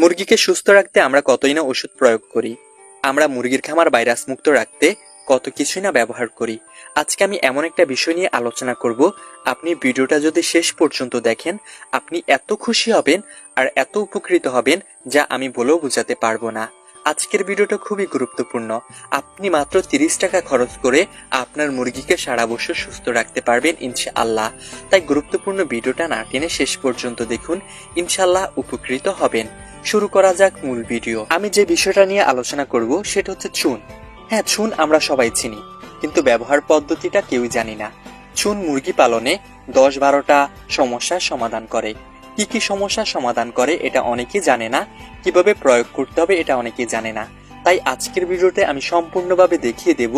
মুরগিকে সুস্থ রাখতে আমরা কতই না ওষুধ প্রয়োগ করি। আমরা মুরগির খামার ভাইরাস মুক্ত রাখতে কত কিছুই না ব্যবহার করি। আজকে আমি এমন একটা বিষয় নিয়ে আলোচনা করব। আপনি ভিডিওটা যদি শেষ পর্যন্ত দেখেন, আপনি এত খুশি হবেন আর এত উপকৃত হবেন যা আমি বলেও বোঝাতে পারব না। আজকের ভিডিওটা খুবই গুরুত্বপূর্ণ। আপনি মাত্র তিরিশ টাকা খরচ করে আপনার মুরগিকে সারা বছর সুস্থ রাখতে পারবেন ইনশাআল্লাহ। তাই গুরুত্বপূর্ণ ভিডিওটা না টেনে শেষ পর্যন্ত দেখুন। ইনশাআল্লাহ উপকৃত হবেন। শুরু করা যাক মূল ভিডিও। আমি যে বিষয়টা নিয়ে আলোচনা করব সেটা হচ্ছে চুন। হ্যাঁ চুন আমরা সবাই চিনি, কিন্তু ব্যবহার পদ্ধতিটা কেউই জানি না। চুন মুরগি পালনে দশ বারোটা সমস্যার সমাধান করে। কি কি সমস্যার সমাধান করে এটা অনেকেই জানে না, কীভাবে প্রয়োগ করতে হবে এটা অনেকেই জানে না। তাই আজকের ভিডিওতে আমি সম্পূর্ণভাবে দেখিয়ে দেব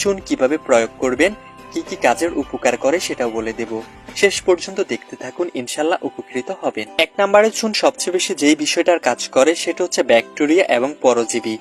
চুন কীভাবে প্রয়োগ করবেন, কি কি কাজের উপকার করে সেটাও বলে দেব। শেষ পর্যন্ত দেখতে থাকুন, ইনশাল্লাহ উপকৃত হবেন। এক নম্বরে চুন সবচেয়ে বেশি যেই বিষয়টার কাজ করে, সেটা হচ্ছে ব্যাকটেরিয়া এবং পরজীবী।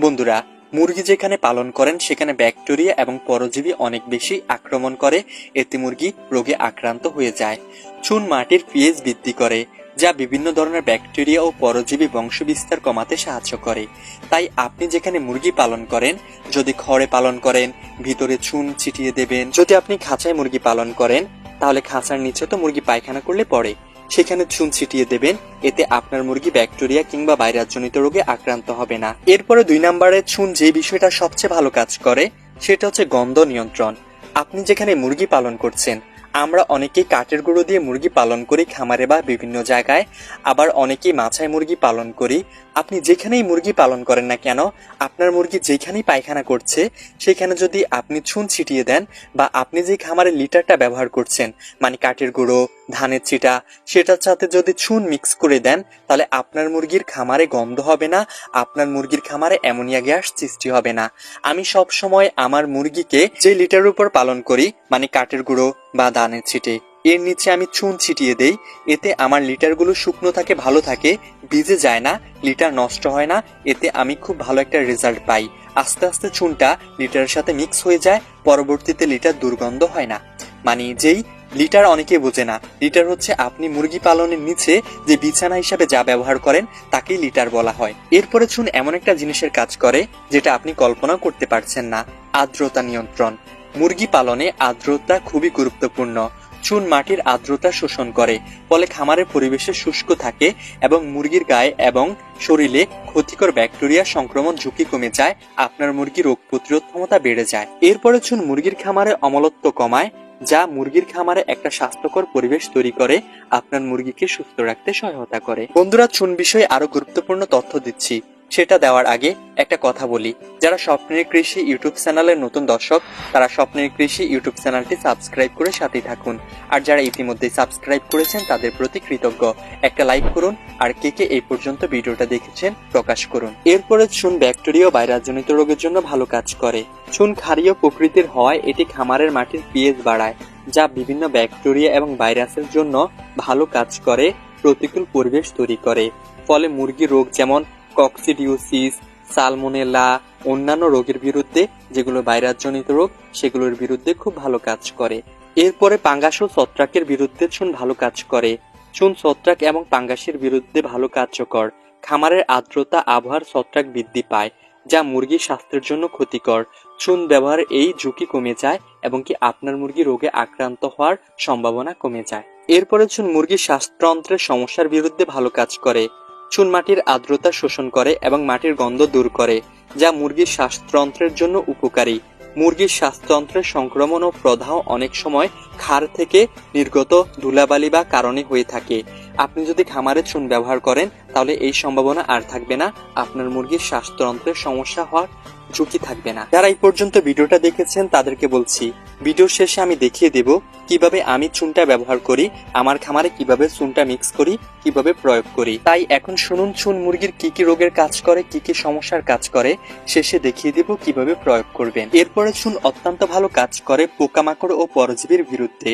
বন্ধুরা, মুরগি যেখানে পালন করেন, সেখানে ব্যাকটেরিয়া এবং পরজীবী অনেক বেশি আক্রমণ করে। এতে মুরগি রোগে আক্রান্ত হয়ে যায়। চুন মাটির পিএইচ বৃদ্ধি করে, যা বিভিন্ন ধরনের ব্যাকটেরিয়া ও পরজীবী বংশবিস্তার কমাতে সাহায্য করে। তাই আপনি যেখানে মুরগি পালন করেন, যদি খড়ে পালন করেন, ভিতরে চুন ছিটিয়ে দেবেন। যদি আপনি খাঁচায় মুরগি পালন করেন তাহলে খাঁচার নিচে তো মুরগি পায়খানা করলে পড়ে সেখানে চুন ছিটিয়ে দেবেন, এতে আপনার মুরগি ব্যাকটেরিয়া কিংবা ভাইরাসজনিত রোগে আক্রান্ত হবে না। এরপরে দুই নম্বরে চুন যে বিষয়টা সবচেয়ে ভালো কাজ করে, সেটা হচ্ছে গন্ধ নিয়ন্ত্রণ। আপনি যেখানে মুরগি পালন করছেন আমরা অনেকেই কাঠের গুঁড়ো দিয়ে মুরগি পালন করি খামারে বা বিভিন্ন জায়গায়। আবার অনেকেই মাছায় মুরগি পালন করি। আপনি যেখানেই মুরগি পালন করেন না কেন, আপনার মুরগি যেখানেই পায়খানা করছে, সেখানে যদি আপনি চুন ছিটিয়ে দেন বা আপনি যে খামারের লিটারটা ব্যবহার করছেন মানে কাঠের গুঁড়ো ধানের চিটা সেটার সাথে যদি চুন মিক্স করে দেন, তাহলে আপনার মুরগির খামারে গন্ধ হবে না, আপনার মুরগির খামারে অ্যামোনিয়া গ্যাস সৃষ্টি হবে না। আমি সব সময় আমার মুরগিকে যে লিটারের উপর পালন করি মানে কাঠের গুঁড়ো বা ধানের ছিটে, এর নিচে আমি চুন ছিটিয়ে দেই, এতে আমার লিটারগুলো শুকনো থাকে, ভালো থাকে, ভিজে যায় না, লিটার নষ্ট হয় না, এতে আমি খুব ভালো একটা রেজাল্ট পাই। আস্তে আস্তে চুনটা লিটারের সাথে মিক্স হয়ে যায়, পরবর্তীতে লিটার দুর্গন্ধ হয় না। মানে যেই লিটার অনেকে বোঝে না। লিটার হচ্ছে আপনি মুরগি পালনের নিচে যে বিছানা হিসাবে যা ব্যবহার করেন, তাকেই লিটার বলা হয়। এরপরে চুন এমন একটা জিনিসের কাজ করে, যেটা আপনি কল্পনা করতে পারছেন না। আর্দ্রতা নিয়ন্ত্রণ। মুরগি পালনে আর্দ্রতা খুবই গুরুত্বপূর্ণ। চুন মাটির আর্দ্রতা শোষণ করে, ফলে খামারের পরিবেশে শুষ্ক থাকে এবং মুরগির গায়ে এবং শরীরে ক্ষতিকর ব্যাকটেরিয়া সংক্রমণ ঝুঁকি কমে যায়, আপনার মুরগির রোগ প্রতিরোধ ক্ষমতা বেড়ে যায়। এরপরে চুন মুরগির খামারে অমলত্ব কমায় যা মুরগির খামারে একটা স্বাস্থ্যকর পরিবেশ তৈরি করে, আপনার মুরগিকে সুস্থ রাখতে সহায়তা করে। বন্ধুরা, চুন বিষয়ে আরও গুরুত্বপূর্ণ তথ্য দিচ্ছি। সেটা দেওয়ার আগে একটা কথা বলি। যারা স্বপ্নের কৃষি ইউটিউব চ্যানেলের নতুন দর্শক, তারা স্বপ্নের কৃষি ইউটিউব চ্যানেলটি সাবস্ক্রাইব করে সাথেই থাকুন। আর যারা ইতিমধ্যে সাবস্ক্রাইব করেছেন, তাদের প্রতি কৃতজ্ঞ। একটা লাইক করুন, আর কে কে এই পর্যন্ত ভিডিওটা দেখেছেন, প্রকাশ করুন। এরপরে চুন ব্যাকটেরিয়া ও ভাইরাসজনিত রোগের জন্য ভালো কাজ করে। চুন ক্ষারীয় প্রকৃতির হওয়ায় এটি খামারের মাটির পিএইচ বাড়ায়, যা বিভিন্ন ব্যাকটেরিয়া এবং ভাইরাসের জন্য ভালো কাজ করে, প্রতিকূল পরিবেশ তৈরি করে। ফলে মুরগি রোগ যেমন কক্সিডিওসিস সালমোনেলা অন্যান্য রোগের বিরুদ্ধে, যেগুলো ভাইরাসজনিত রোগ, সেগুলোর বিরুদ্ধে খুব ভালো কাজ করে। এরপরে পাঙ্গাস ও ছত্রাকের বিরুদ্ধে চুন ভালো কাজ করে। চুন ছত্রাক এবং পাঙ্গাসের বিরুদ্ধে ভালো কার্যকর। খামারের আর্দ্রতা, আবহাওয়ার ছত্রাক বৃদ্ধি পায়, যা মুরগির স্বাস্থ্যের জন্য ক্ষতিকর। চুন ব্যবহার এই ঝুঁকি কমে যায় এবং কি আপনার মুরগি রোগে আক্রান্ত হওয়ার সম্ভাবনা কমে যায়। এরপরে চুন মুরগির শ্বাসতন্ত্রের সমস্যার বিরুদ্ধে ভালো কাজ করে। চুন মাটির আর্দ্রতা শোষণ করে এবং মাটির গন্ধ দূর করে, যা মুরগির শ্বাসতন্ত্রের জন্য উপকারী। মুরগির শ্বাসতন্ত্রের সংক্রমণ ও প্রদাহ অনেক সময় খার থেকে নির্গত ধুলাবালি বা কারণে হয়ে থাকে। আপনি যদি খামারে চুন ব্যবহার করেন, তাহলে এই সম্ভাবনা আর থাকবে না। আপনার মুরগির শ্বাসতন্ত্রের সমস্যা হওয়ার ঝুঁকি থাকবে না। যারা এই পর্যন্ত ভিডিওটা দেখেছেন, তাদেরকে বলছি ভিডিও শেষে আমি দেখিয়ে দেব কীভাবে আমি চুনটা ব্যবহার করি, আমার খামারে কীভাবে চুনটা মিক্স করি, কীভাবে প্রয়োগ করি। তাই এখন শুনুন, চুন মুরগির কি কি রোগের কাজ করে, কি কি সমস্যার কাজ করে, শেষে দেখিয়ে দেব কীভাবে প্রয়োগ করবেন। এরপরে চুন অত্যন্ত ভালো কাজ করে পোকামাকড় ও পরজীবীর বিরুদ্ধে।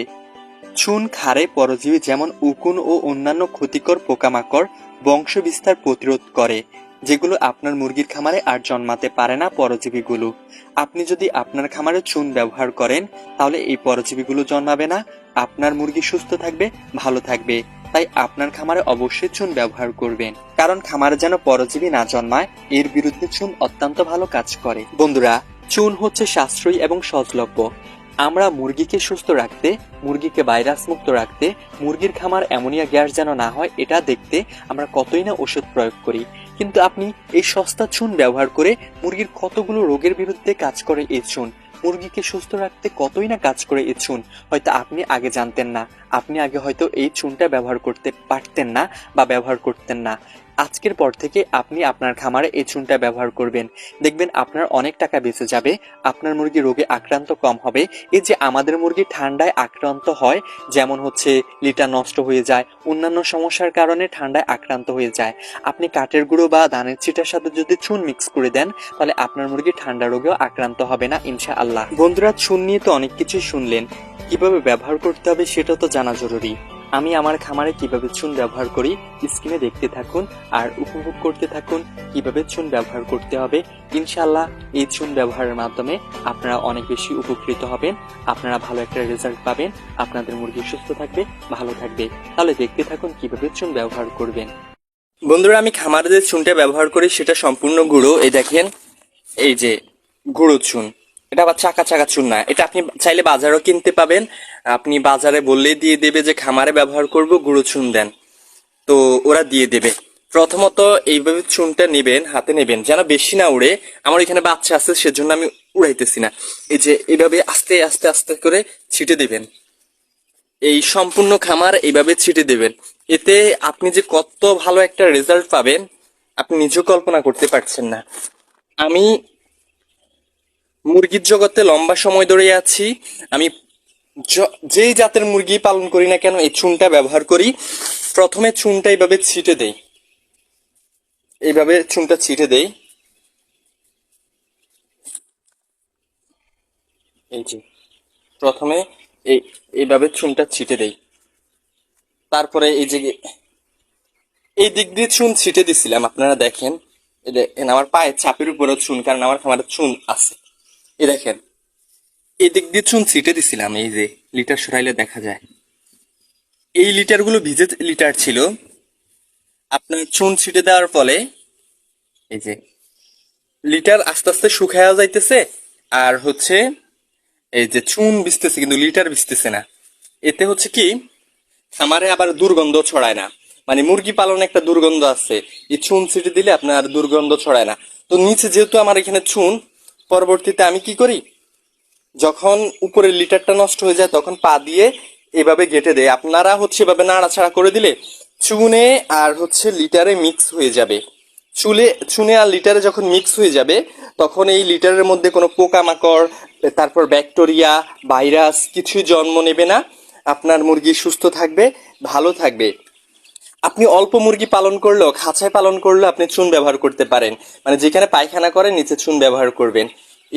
চুন খারে পরজীবী যেমন উকুন ও অন্যান্য ক্ষতিকর পোকামাকড় বংশবিস্তার প্রতিরোধ করে। যেগুলো আপনার মুরগির খামারে আর জন্মাতে পারে না পরজীবীগুলো। আপনি যদি আপনার খামারে চুন ব্যবহার করেন, তাহলে এই পরজীবীগুলো জন্মাবে না। আপনার মুরগি সুস্থ থাকবে, ভালো থাকবে। তাই আপনার খামারে অবশ্যই চুন ব্যবহার করবেন। কারণ খামারে যেন পরজীবী না জন্মায়, এর বিরুদ্ধে চুন অত্যন্ত ভালো কাজ করে। বন্ধুরা, চুন হচ্ছে সাশ্রয়ী এবং সহজলভ্য। আমরা মুরগিকে সুস্থ রাখতে, মুরগিকে ভাইরাস মুক্ত রাখতে, মুরগির খামার অ্যামোনিয়া গ্যাস যেন না হয়, এটা দেখতে আমরা কতই না ওষুধ প্রয়োগ করি। কিন্তু আপনি এই সস্তা চুন ব্যবহার করে মুরগির কতগুলো রোগের বিরুদ্ধে কাজ করে এই চুন। মুরগিকে সুস্থ রাখতে কতই না কাজ করে এই চুন, হয়তো আপনি আগে জানতেন না। আপনি আগে হয়তো এই চুনটা ব্যবহার করতে পারতেন না বা ব্যবহার করতেন না। আজকের পর থেকে আপনি আপনার খামারে এই চুনটা ব্যবহার করবেন। দেখবেন আপনার অনেক টাকা বেঁচে যাবে, আপনার মুরগি রোগে আক্রান্ত কম হবে। এই যে আমাদের মুরগি ঠান্ডায় আক্রান্ত হয়, যেমন হচ্ছে লিটার নষ্ট হয়ে যায়, অন্যান্য সমস্যার কারণে ঠান্ডায় আক্রান্ত হয়ে যায়। আপনি কাঠের গুঁড়ো বা ধানের চিটার সাথে যদি চুন মিক্স করে দেন, তাহলে আপনার মুরগি ঠান্ডা রোগেও আক্রান্ত হবে না ইনশা আল্লাহ বন্ধুরা, চুন নিয়ে তো অনেক কিছুই শুনলেন। কীভাবে ব্যবহার করতে হবে সেটা তো জানা জরুরি। আমি আমার খামারে কীভাবে চুন ব্যবহার করি, স্ক্রিনে দেখতে থাকুন আর উপভোগ করতে থাকুন কীভাবে চুন ব্যবহার করতে হবে। ইনশাল্লাহ এই চুন ব্যবহারের মাধ্যমে আপনারা অনেক বেশি উপকৃত হবেন, আপনারা ভালো একটা রেজাল্ট পাবেন, আপনাদের মুরগি সুস্থ থাকবে, ভালো থাকবে। তাহলে দেখতে থাকুন কীভাবে চুন ব্যবহার করবেন। বন্ধুরা, আমি খামারে যে চুনটা ব্যবহার করি, সেটা সম্পূর্ণ গুঁড়ো। এই দেখেন, এই যে গুঁড়ো চুন। এটা আবার চাকা চাকা চুন না, এটা আপনি চাইলে বাজারও কিনতে পাবেন। আপনি বাজারে বললেই দিয়ে দেবে যে খামারে ব্যবহার করব, গুঁড়ো চুন দেন। তো ওরা দিয়ে দেবে। প্রথমত এইভাবে চুনটা নেবেন, হাতে নেবেন। যেন বেশি না উড়ে। আমার এখানে বাচ্চা আছে, সেজন্য আমি উড়াইতেছি না। এই যে এইভাবে আস্তে আস্তে আস্তে করে ছিটে দেবেন। এই সম্পূর্ণ খামার এইভাবে ছিটে দেবেন। এতে আপনি যে কত ভালো একটা রেজাল্ট পাবেন, আপনি নিজেও কল্পনা করতে পারছেন না। আমি মুরগির জগতে লম্বা সময় ধরে আছি। আমি যেই জাতের মুরগি পালন করি না কেন, এই চুনটা ব্যবহার করি, প্রথমে চুনটা এইভাবে ছিটে দেই। এইভাবে চুনটা ছিটে দেই। এই যে, প্রথমে এই, এইভাবে চুনটা ছিটে দেই। তারপরে এই যে, এই দিক দিয়ে চুন ছিটে দিছিলাম, আপনারা দেখেন। এই দেখেন, আমার পায়ের চাপের উপরেও চুন, কারণ আমার খামারে চুন আছে। এই দেখেন এই দিক দিয়ে চুন ছিটে দিছিলাম, এই যে লিটার সরাইলে দেখা যায়। এই লিটারগুলো ভিজে লিটার ছিল। আপনার চুন ছিটে দেওয়ার ফলে এই যে লিটার আস্তে আস্তে শুকায়া যাইতেছে, আর হচ্ছে এই যে চুন বিছতেছে কিন্তু লিটার বিছতেছে না। এতে হচ্ছে কি খামারে আবার দুর্গন্ধ ছড়ায় না। মানে মুরগি পালনে একটা দুর্গন্ধ আছে, এই চুন ছিটে দিলে আপনার দুর্গন্ধ ছড়ায় না। তো নিচে যেহেতু আমার এখানে চুন, পরবর্তীতে আমি কি করি? যখন উপরের লিটারটা নষ্ট হয়ে যায়, তখন পা দিয়ে এভাবে গেটে দেয়। আপনারা হচ্ছে এভাবে নাড়াছাড়া করে দিলে চুনে আর হচ্ছে লিটারে মিক্স হয়ে যাবে। চুলে, চুনে আর লিটারে যখন মিক্স হয়ে যাবে, তখন এই লিটারের মধ্যে কোনো পোকামাকড়, তারপর ব্যাকটেরিয়া, ভাইরাস কিছুই জন্ম নেবে না। আপনার মুরগি সুস্থ থাকবে, ভালো থাকবে। আপনি অল্প মুরগি পালন করলেও, খাঁচায় পালন করলেও আপনি চুন ব্যবহার করতে পারেন। মানে যেখানে পায়খানা করেন, নিচে চুন ব্যবহার করবেন।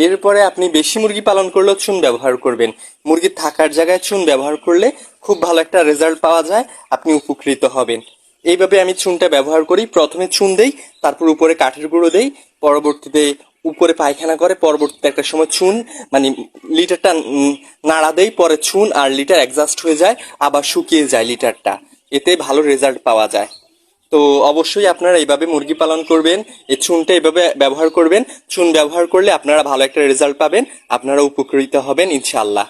এরপরে আপনি বেশি মুরগি পালন করলেও চুন ব্যবহার করবেন। মুরগির থাকার জায়গায় চুন ব্যবহার করলে খুব ভালো একটা রেজাল্ট পাওয়া যায়, আপনি উপকৃত হবেন। এইভাবে আমি চুনটা ব্যবহার করি। প্রথমে চুন দেই, তারপর উপরে কাঠের গুঁড়ো দেই, পরবর্তীতে উপরে পায়খানা করে, পরবর্তীতে একটা সময় চুন মানে লিটারটা নাড়া দেই, পরে চুন আর লিটার অ্যাডজাস্ট হয়ে যায়, আবার শুকিয়ে যায় লিটারটা। এতে ভালো রেজাল্ট পাওয়া যায়। তো অবশ্যই আপনারা এইভাবে মুরগি পালন করবেন, এই চুনটা এইভাবে ব্যবহার করবেন। চুন ব্যবহার করলে আপনারা ভালো একটা রেজাল্ট পাবেন, আপনারা উপকৃত হবেন ইনশাআল্লাহ।